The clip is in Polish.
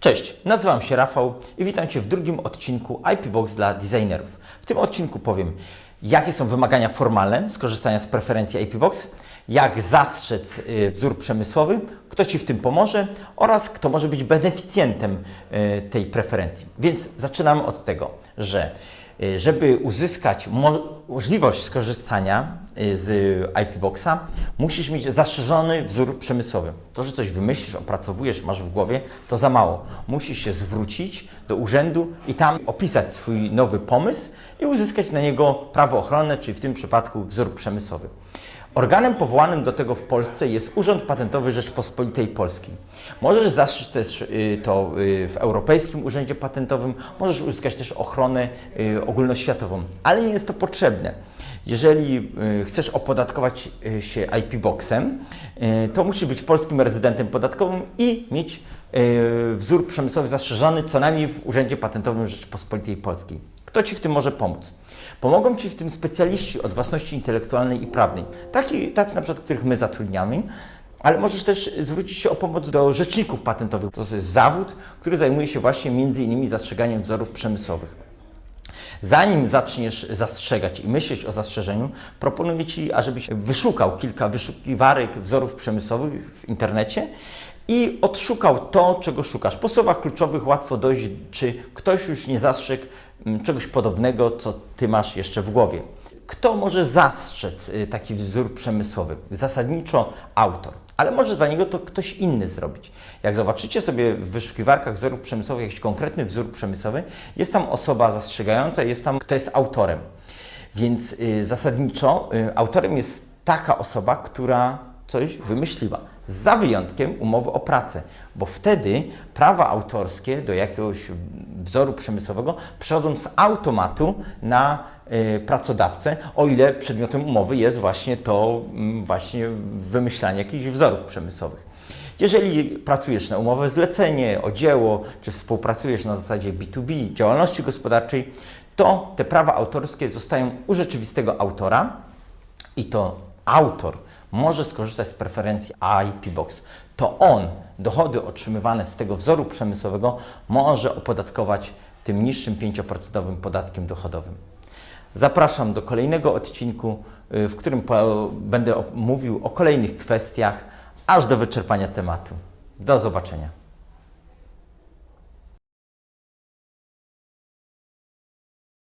Cześć, nazywam się Rafał i witam Cię w drugim odcinku IP Box dla designerów. W tym odcinku powiem, jakie są wymagania formalne skorzystania z preferencji IP Box, jak zastrzec y, wzór przemysłowy, kto Ci w tym pomoże oraz kto może być beneficjentem y, tej preferencji. Więc zaczynamy od tego, że żeby uzyskać mo- możliwość skorzystania y, z IP Boxa, musisz mieć zastrzeżony wzór przemysłowy. To, że coś wymyślisz, opracowujesz, masz w głowie, to za mało. Musisz się zwrócić do urzędu i tam opisać swój nowy pomysł i uzyskać na niego prawo ochronne, czyli w tym przypadku wzór przemysłowy. Organem powołanym do tego w Polsce jest Urząd Patentowy Rzeczpospolitej Polskiej. Możesz zastrzec też y, to y, w Europejskim Urzędzie Patentowym, możesz uzyskać też ochronę y, ogólnoświatową, ale nie jest to potrzebne. Jeżeli chcesz opodatkować się IP Boxem, to musisz być polskim rezydentem podatkowym i mieć wzór przemysłowy zastrzeżony co najmniej w Urzędzie Patentowym Rzeczpospolitej Polskiej. Kto Ci w tym może pomóc? Pomogą Ci w tym specjaliści od własności intelektualnej i prawnej, Taki, tacy na przykład, których my zatrudniamy, ale możesz też zwrócić się o pomoc do rzeczników patentowych. To jest zawód, który zajmuje się właśnie między innymi zastrzeganiem wzorów przemysłowych. Zanim zaczniesz zastrzegać i myśleć o zastrzeżeniu, proponuję Ci, ażebyś wyszukał kilka wyszukiwarek wzorów przemysłowych w internecie i odszukał to, czego szukasz. Po słowach kluczowych łatwo dojść, czy ktoś już nie zastrzegł mm, czegoś podobnego, co Ty masz jeszcze w głowie. Kto może zastrzec y, taki wzór przemysłowy? Zasadniczo autor, ale może za niego to ktoś inny zrobić. Jak zobaczycie sobie w wyszukiwarkach wzorów przemysłowych jakiś konkretny wzór przemysłowy, jest tam osoba zastrzegająca, jest tam kto jest autorem. Więc y, zasadniczo y, autorem jest taka osoba, która coś wymyśliła. Za wyjątkiem umowy o pracę, bo wtedy prawa autorskie do jakiegoś wzoru przemysłowego przechodzą z automatu na y, pracodawcę, o ile przedmiotem umowy jest właśnie to mm, właśnie wymyślanie jakichś wzorów przemysłowych. Jeżeli pracujesz na umowę zlecenie, o dzieło, czy współpracujesz na zasadzie B2B, działalności gospodarczej, to te prawa autorskie zostają u rzeczywistego autora i to autor może skorzystać z preferencji IP Box. To on dochody otrzymywane z tego wzoru przemysłowego może opodatkować tym niższym 5% podatkiem dochodowym. Zapraszam do kolejnego odcinku, y, w którym będę mówił o kolejnych kwestiach, aż do wyczerpania tematu. Do zobaczenia.